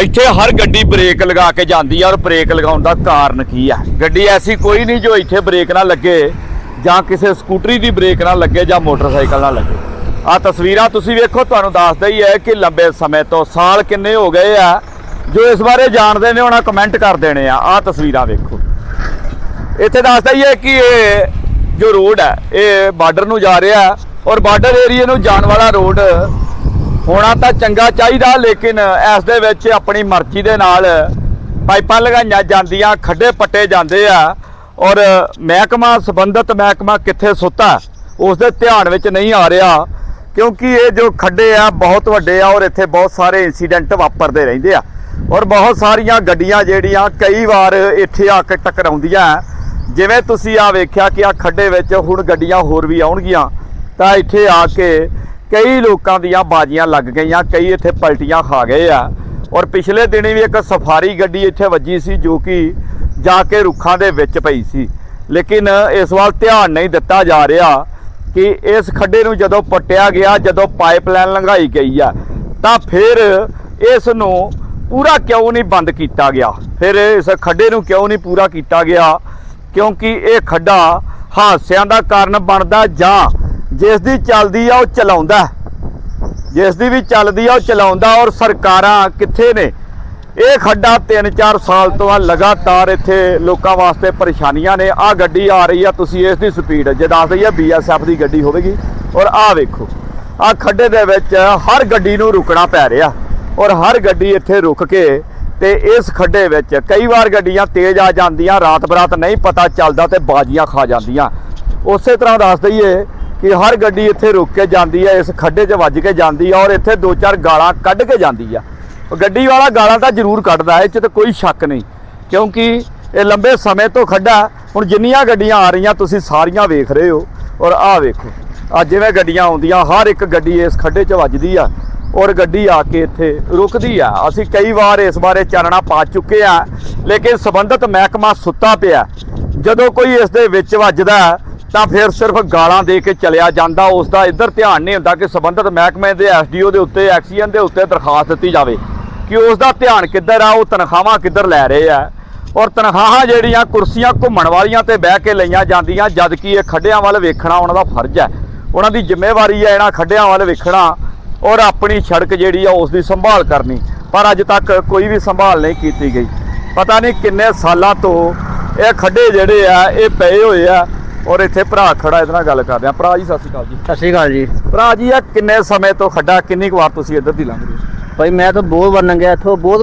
ਇੱਥੇ ਹਰ ਗੱਡੀ ਬ੍ਰੇਕ ਲਗਾ ਕੇ ਜਾਂਦੀ ਆ ਔਰ ਬ੍ਰੇਕ ਲਗਾਉਣ ਦਾ ਕਾਰਨ ਕੀ ਆ? ਗੱਡੀ ਐਸੀ ਕੋਈ ਨਹੀਂ ਜੋ ਇੱਥੇ ਬ੍ਰੇਕ ਨਾ ਲੱਗੇ ਜਾਂ ਕਿਸੇ ਸਕੂਟਰੀ ਦੀ ਬ੍ਰੇਕ ਨਾ ਲੱਗੇ ਜਾਂ ਮੋਟਰਸਾਈਕਲ ਨਾ ਲੱਗੇ। ਆ ਤਸਵੀਰਾਂ ਤੁਸੀਂ ਵੇਖੋ, ਤੁਹਾਨੂੰ ਦੱਸਦਾ ਹੀ ਹੈ ਕਿ ਲੰਬੇ ਸਮੇਂ ਤੋਂ ਸਾਲ ਕਿੰਨੇ ਹੋ ਗਏ ਆ, ਜੋ ਇਸ ਬਾਰੇ ਜਾਣਦੇ ਨੇ, ਉਹਨਾਂ ਕਮੈਂਟ ਕਰ ਦੇਣੇ ਆ। ਆ ਤਸਵੀਰਾਂ ਵੇਖੋ। ਇੱਥੇ ਦੱਸਦਾ ਹੀ ਹੈ ਕਿ ਇਹ ਜੋ ਰੋਡ ਹੈ, ਇਹ ਬਾਰਡਰ ਨੂੰ ਜਾ ਰਿਹਾ ਔਰ ਬਾਰਡਰ ਏਰੀਆ ਨੂੰ ਜਾਣ ਵਾਲਾ ਰੋਡ ਹੋਣਾ ਤਾਂ ਚੰਗਾ ਚਾਹੀਦਾ, ਲੇਕਿਨ ਇਸ ਦੇ ਵਿੱਚ ਆਪਣੀ ਮਰਜ਼ੀ ਦੇ ਨਾਲ ਪਾਈਪਾਂ ਲਗਾਈਆਂ ਜਾਂਦੀਆਂ, ਖੱਡੇ ਪੱਟੇ ਜਾਂਦੇ ਆ। ਔਰ ਮਹਿਕਮਾ ਸੰਬੰਧਤ ਮਹਿਕਮਾ ਕਿੱਥੇ ਸੁੱਤਾ, ਉਸ ਦੇ ਧਿਆਨ ਵਿੱਚ ਨਹੀਂ ਆ ਰਿਹਾ, ਕਿਉਂਕਿ ਇਹ ਜੋ ਖੱਡੇ ਆ, ਬਹੁਤ ਵੱਡੇ ਆ ਔਰ ਇੱਥੇ ਬਹੁਤ ਸਾਰੇ ਇਨਸੀਡੈਂਟ ਵਾਪਰਦੇ ਰਹਿੰਦੇ ਆ। ਔਰ ਬਹੁਤ ਸਾਰੀਆਂ ਗੱਡੀਆਂ ਜਿਹੜੀਆਂ ਕਈ ਵਾਰ ਇੱਥੇ ਆ ਕੇ ਟਕਰਾਉਂਦੀਆਂ। ਜਿਵੇਂ ਤੁਸੀਂ ਆ ਵੇਖਿਆ ਕਿ ਆ ਖੱਡੇ ਵਿੱਚ ਹੁਣ ਗੱਡੀਆਂ ਹੋਰ ਵੀ ਆਉਣਗੀਆਂ, ਤਾਂ ਇੱਥੇ ਆ ਕੇ ਕਈ ਲੋਕਾਂ ਦੀਆਂ ਬਾਜੀਆਂ ਲੱਗ ਗਈਆਂ, ਕਈ ਇੱਥੇ ਪਲਟੀਆਂ ਖਾ ਗਏ ਆ। ਔਰ ਪਿਛਲੇ ਦਿਨੀ ਵੀ ਇੱਕ ਸਫਾਰੀ ਗੱਡੀ ਇੱਥੇ ਵੱਜੀ ਸੀ, ਜੋ ਕਿ ਜਾ ਕੇ ਰੁੱਖਾਂ ਦੇ ਵਿੱਚ ਪਈ ਸੀ। ਲੇਕਿਨ ਇਸ ਵੱਲ ਧਿਆਨ ਨਹੀਂ ਦਿੱਤਾ ਜਾ ਰਿਹਾ ਕਿ ਇਸ ਖੱਡੇ ਨੂੰ ਜਦੋਂ ਪੱਟਿਆ ਗਿਆ, ਜਦੋਂ ਪਾਈਪਲਾਈਨ ਲੰਘਾਈ ਗਈ ਆ, ਤਾਂ ਫਿਰ ਇਸ ਨੂੰ ਪੂਰਾ ਕਿਉਂ ਨਹੀਂ ਬੰਦ ਕੀਤਾ ਗਿਆ? ਫਿਰ ਇਸ ਖੱਡੇ ਨੂੰ ਕਿਉਂ ਨਹੀਂ ਪੂਰਾ ਕੀਤਾ ਗਿਆ? ਕਿਉਂਕਿ ਇਹ ਖੱਡਾ ਹਾਦਸਿਆਂ ਦਾ ਕਾਰਨ ਬਣਦਾ ਜਾਂ ਜਿਸ ਦੀ ਚੱਲਦੀ ਆ ਉਹ ਚਲਾਉਂਦਾ ਜਿਸ ਦੀ ਵੀ ਚੱਲਦੀ ਆ ਉਹ ਚਲਾਉਂਦਾ ਔਰ ਸਰਕਾਰਾਂ ਕਿੱਥੇ ਨੇ? ਇਹ ਖੱਡਾ 3-4 ਸਾਲ ਤੋਂ ਆ ਲਗਾਤਾਰ ਇੱਥੇ ਲੋਕਾਂ ਵਾਸਤੇ ਪਰੇਸ਼ਾਨੀਆਂ ਨੇ। ਆ ਗੱਡੀ ਆ ਰਹੀ ਆ, ਤੁਸੀਂ ਇਸ ਦੀ ਸਪੀਡ ਜੇ ਦੱਸ ਦਈਏ ਬੀਐਸਐਫ ਦੀ ਗੱਡੀ ਹੋਵੇਗੀ। ਔਰ ਆ ਵੇਖੋ ਆ ਖੱਡੇ ਦੇ ਵਿੱਚ ਹਰ ਗੱਡੀ ਨੂੰ ਰੁਕਣਾ ਪੈ ਰਿਹਾ। ਔਰ ਹਰ ਗੱਡੀ ਇੱਥੇ ਰੁਕ ਕੇ ਤੇ ਇਸ ਖੱਡੇ ਵਿੱਚ ਕਈ ਵਾਰ ਗੱਡੀਆਂ ਤੇਜ਼ ਆ ਜਾਂਦੀਆਂ ਰਾਤ ਬਰਾਤ ਨਹੀਂ ਪਤਾ ਚੱਲਦਾ ਤੇ ਬਾਜੀਆਂ ਖਾ ਜਾਂਦੀਆਂ। ਉਸੇ ਤਰ੍ਹਾਂ ਦੱਸ ਦਈਏ ਕਿ ਹਰ ਗੱਡੀ ਇੱਥੇ ਰੁਕ ਕੇ ਜਾਂਦੀ ਹੈ, ਇਸ ਖੱਡੇ 'ਚ ਵੱਜ ਕੇ ਜਾਂਦੀ ਆ ਔਰ ਇੱਥੇ ਦੋ ਚਾਰ ਗਾਲਾਂ ਕੱਢ ਕੇ ਜਾਂਦੀ ਆ। ਗੱਡੀ ਵਾਲਾ ਗਾਲਾਂ ਤਾਂ ਜ਼ਰੂਰ ਕੱਢਦਾ ਹੈ, ਇਹ 'ਚ ਤਾਂ ਕੋਈ ਸ਼ੱਕ ਨਹੀਂ। ਕਿਉਂਕਿ ਇਹ ਲੰਬੇ ਸਮੇਂ ਤੋਂ ਖੱਡਾ, ਹੁਣ ਜਿੰਨੀਆਂ ਗੱਡੀਆਂ ਆ ਰਹੀਆਂ, ਤੁਸੀਂ ਸਾਰੀਆਂ ਵੇਖ ਰਹੇ ਹੋ ਔਰ ਆਹ ਵੇਖੋ। ਆ ਜਿਵੇਂ ਗੱਡੀਆਂ ਆਉਂਦੀਆਂ, ਹਰ ਇੱਕ ਗੱਡੀ ਇਸ ਖੱਡੇ 'ਚ ਵੱਜਦੀ ਆ ਔਰ ਗੱਡੀ ਆ ਕੇ ਇੱਥੇ ਰੁਕਦੀ ਆ। ਅਸੀਂ ਕਈ ਵਾਰ ਇਸ ਬਾਰੇ ਚਾਨਣਾ ਪਾ ਚੁੱਕੇ ਆ, ਲੇਕਿਨ ਸੰਬੰਧਿਤ ਮਹਿਕਮਾ ਸੁੱਤਾ ਪਿਆ। ਜਦੋਂ ਕੋਈ ਇਸ ਦੇ ਵਿੱਚ ਵੱਜਦਾ ਤਾਂ ਫਿਰ ਸਿਰਫ ਗਾਲਾਂ ਦੇ ਕੇ ਚਲਿਆ ਜਾਂਦਾ। ਉਸ ਦਾ ਇੱਧਰ ਧਿਆਨ ਨਹੀਂ ਹੁੰਦਾ ਕਿ ਸੰਬੰਧਿਤ ਮਹਿਕਮੇ ਦੇ ਐਸਡੀਓ ਦੇ ਉੱਤੇ ਐਕਸੀਅਨ ਦੇ ਉੱਤੇ ਦਰਖਾਸਤ ਦਿੱਤੀ ਜਾਵੇ ਕਿ ਉਸ ਦਾ ਧਿਆਨ ਕਿੱਧਰ ਆ, ਉਹ ਤਨਖਾਹਾਂ ਕਿੱਧਰ ਲੈ ਰਹੇ ਆ। ਔਰ ਤਨਖਾਹਾਂ ਜਿਹੜੀਆਂ ਕੁਰਸੀਆਂ ਘੁੰਮਣ ਵਾਲੀਆਂ ਤੇ ਬਹਿ ਕੇ ਲਈਆਂ ਜਾਂਦੀਆਂ, ਜਦ ਕਿ ਇਹ ਖੱਡਿਆਂ ਵੱਲ ਵੇਖਣਾ ਉਹਨਾਂ ਦਾ ਫਰਜ਼ ਹੈ। ਉਹਨਾਂ ਦੀ ਜ਼ਿੰਮੇਵਾਰੀ ਹੈ ਇਹਨਾਂ ਖੱਡਿਆਂ ਵੱਲ ਵੇਖਣਾ ਔਰ ਆਪਣੀ ਸੜਕ ਜਿਹੜੀ ਆ, ਉਸ ਦੀ ਸੰਭਾਲ ਕਰਨੀ। ਪਰ ਅੱਜ ਤੱਕ ਕੋਈ ਵੀ ਸੰਭਾਲ ਨਹੀਂ ਕੀਤੀ ਗਈ। ਪਤਾ ਨਹੀਂ ਕਿੰਨੇ ਸਾਲਾਂ ਤੋਂ ਇਹ ਖੱਡੇ ਜਿਹੜੇ ਆ, ਇਹ ਪਏ ਹੋਏ ਆ। ਔਰ ਇੱਥੇ ਭਰਾ ਖੜਾ ਇਹਦੇ ਨਾਲ ਗੱਲ ਕਰਦੇ ਆ ਭਰਾ ਜੀ ਸਤਿ ਸ਼੍ਰੀ ਅਕਾਲ ਜੀ। ਸਤਿ ਸ਼੍ਰੀ ਅਕਾਲ ਜੀ। ਭਰਾ ਜੀ ਆ ਕਿੰਨੇ ਸਮੇਂ ਤੋਂ ਖੱਡਾ ਕਿੰਨੀ ਕੁ ਵਾਰ ਤੁਸੀਂ ਇੱਧਰ ਦੀ ਲੰਘਦੇ ਹੋ? ਭਾਈ ਮੈਂ ਤਾਂ ਬਹੁਤ ਵਾਰ ਲੰਘਿਆ ਇੱਥੋਂ ਬਹੁਤ